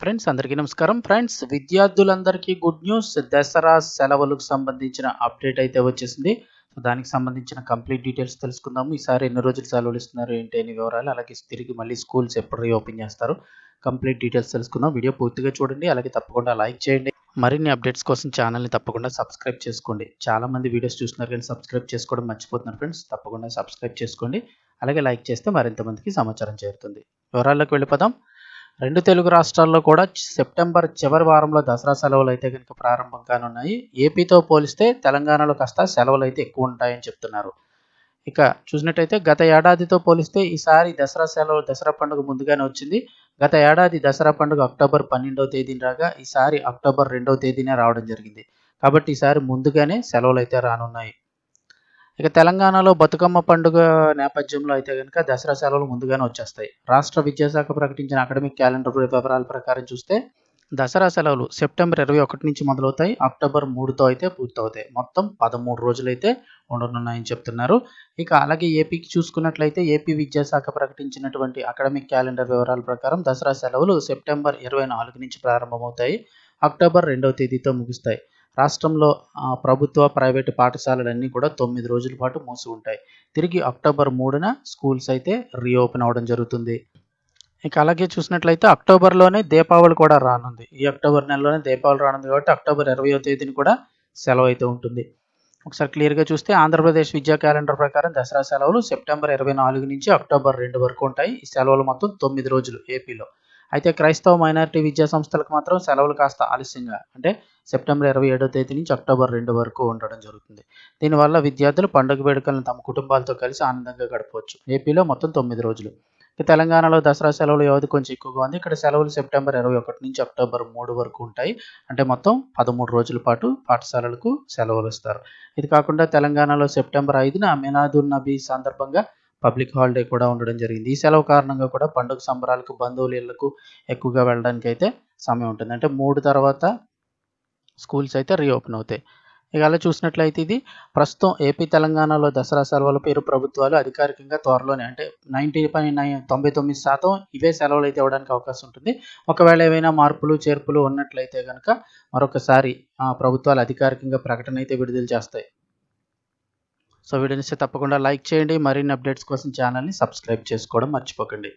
Friends అందరికీ నమస్కారం. Friends విద్యార్థులందరికీ గుడ్ న్యూస్. దసరా సెలవులకు సంబంధించిన అప్డేట్ అయితే వచ్చేసింది. సో దానికి సంబంధించిన కంప్లీట్ డీటెయిల్స్ తెలుసుకుందాము. ఈసారి ఎన్ని రోజులు సెలవులు ఇస్తున్నారు ఏంటి అని వివరాలు అలాగే తిరిగి మళ్ళీ స్కూల్స్ ఎప్పుడు రీఓపెన్ చేస్తారు కంప్లీట్ డీటెయిల్స్ తెలుసుకుందాం. వీడియో పూర్తిగా చూడండి అలాగే తప్పకుండా లైక్ చేయండి. మరిన్ని అప్డేట్స్ కోసం ఛానల్ని తప్పకుండా సబ్స్క్రైబ్ చేసుకోండి. చాలా మంది వీడియోస్ చూస్తున్నారు కానీ సబ్స్క్రైబ్ చేసుకోవడం మర్చిపోతున్నారు ఫ్రెండ్స్ తప్పకుండా సబ్స్క్రైబ్ చేసుకోండి. అలాగే లైక్ చేస్తే మరింత మందికి సమాచారం చేరుతుంది. వివరాల్లోకి వెళ్ళిపోదాం. రెండు తెలుగు రాష్ట్రాల్లో కూడా సెప్టెంబర్ చివరి వారంలో దసరా సెలవులు అయితే కనుక ప్రారంభం కానున్నాయి ఏపీతో పోలిస్తే తెలంగాణలో కాస్త సెలవులు అయితే ఎక్కువ ఉంటాయని చెప్తున్నారు. ఇక చూసినట్టయితే గత ఏడాదితో పోలిస్తే ఈసారి దసరా సెలవు దసరా పండుగ ముందుగానే వచ్చింది. గత ఏడాది దసరా పండుగ అక్టోబర్ పన్నెండవ తేదీన రాగా ఈసారి అక్టోబర్ రెండవ తేదీనే రావడం జరిగింది. కాబట్టి ఈసారి ముందుగానే సెలవులు అయితే రానున్నాయి. ఇక తెలంగాణలో బతుకమ్మ పండుగ నేపథ్యంలో అయితే కనుక దసరా సెలవులు ముందుగానే వచ్చేస్తాయి. రాష్ట్ర విద్యాశాఖ ప్రకటించిన అకాడమిక్ క్యాలెండర్ వివరాల ప్రకారం చూస్తే దసరా సెలవులు సెప్టెంబర్ ఇరవై ఒకటి నుంచి మొదలవుతాయి. అక్టోబర్ మూడుతో అయితే పూర్తవుతాయి. మొత్తం పదమూడు రోజులైతే ఉండనున్నాయని చెప్తున్నారు. ఇక అలాగే ఏపీకి చూసుకున్నట్లయితే ఏపీ విద్యాశాఖ ప్రకటించినటువంటి అకాడమిక్ క్యాలెండర్ వివరాల ప్రకారం దసరా సెలవులు సెప్టెంబర్ ఇరవై నాలుగు నుంచి ప్రారంభమవుతాయి. అక్టోబర్ రెండవ తేదీతో ముగుస్తాయి. రాష్ట్రంలో ప్రభుత్వ ప్రైవేటు పాఠశాలలన్నీ కూడా తొమ్మిది రోజుల పాటు మూసి ఉంటాయి. తిరిగి అక్టోబర్ మూడున స్కూల్స్ అయితే రీఓపెన్ అవ్వడం జరుగుతుంది. ఇక అలాగే చూసినట్లయితే అక్టోబర్లోనే దీపావళి కూడా రానుంది. ఈ అక్టోబర్ నెలలోనే దీపావళి రానుంది కాబట్టి అక్టోబర్ ఇరవయో తేదీని కూడా సెలవు అయితే ఉంటుంది. ఒకసారి క్లియర్గా చూస్తే ఆంధ్రప్రదేశ్ విద్యా క్యాలెండర్ ప్రకారం దసరా సెలవులు సెప్టెంబర్ ఇరవై నాలుగు నుంచి అక్టోబర్ రెండు వరకు ఉంటాయి. ఈ సెలవులు మొత్తం తొమ్మిది రోజులు ఏపీలో. అయితే క్రైస్తవ మైనారిటీ విద్యా సంస్థలకు మాత్రం సెలవులు కాస్త ఆలస్యంగా అంటే సెప్టెంబర్ ఇరవై ఏడో తేదీ నుంచి అక్టోబర్ రెండు వరకు ఉండడం జరుగుతుంది. దీనివల్ల విద్యార్థులు పండుగ వేడుకలను తమ కుటుంబాలతో కలిసి ఆనందంగా గడపవచ్చు. ఏపీలో మొత్తం తొమ్మిది రోజులు. తెలంగాణలో దసరా సెలవులు వ్యవధి కొంచెం ఎక్కువగా ఉంది. ఇక్కడ సెలవులు సెప్టెంబర్ ఇరవై ఒకటి నుంచి అక్టోబర్ మూడు వరకు ఉంటాయి. అంటే మొత్తం పదమూడు రోజుల పాటు పాఠశాలలకు సెలవులు ఇస్తారు. ఇది కాకుండా తెలంగాణలో సెప్టెంబర్ ఐదున మినాదున్ నబీ సందర్భంగా పబ్లిక్ హాలిడే కూడా ఉండడం జరిగింది. ఈ సెలవు కారణంగా కూడా పండుగ సంబరాలకు బంధువుల ఇళ్ళకు ఎక్కువగా వెళ్ళడానికి అయితే సమయం ఉంటుంది. అంటే మూడు తర్వాత స్కూల్స్ అయితే రీఓపెన్ అవుతాయి. ఇక అలా చూసినట్లయితే ఇది ప్రస్తుతం ఏపీ తెలంగాణలో దసరా సెలవుల పేరు ప్రభుత్వాలు అధికారికంగా త్వరలోనే అంటే నైంటీ పై నైన్ తొంభై తొమ్మిది శాతం ఇవే సెలవులు అయితే ఇవ్వడానికి అవకాశం ఉంటుంది. ఒకవేళ ఏవైనా మార్పులు చేర్పులు ఉన్నట్లయితే కనుక మరొకసారి ప్రభుత్వాలు అధికారికంగా ప్రకటన అయితే విడుదల చేస్తాయి. సో వీడియోని తప్పకుండా లైక్ చేయండి. మరిన్ని అప్డేట్స్ కోసం ఛానల్ని సబ్స్క్రైబ్ చేసుకోవడం మర్చిపోకండి.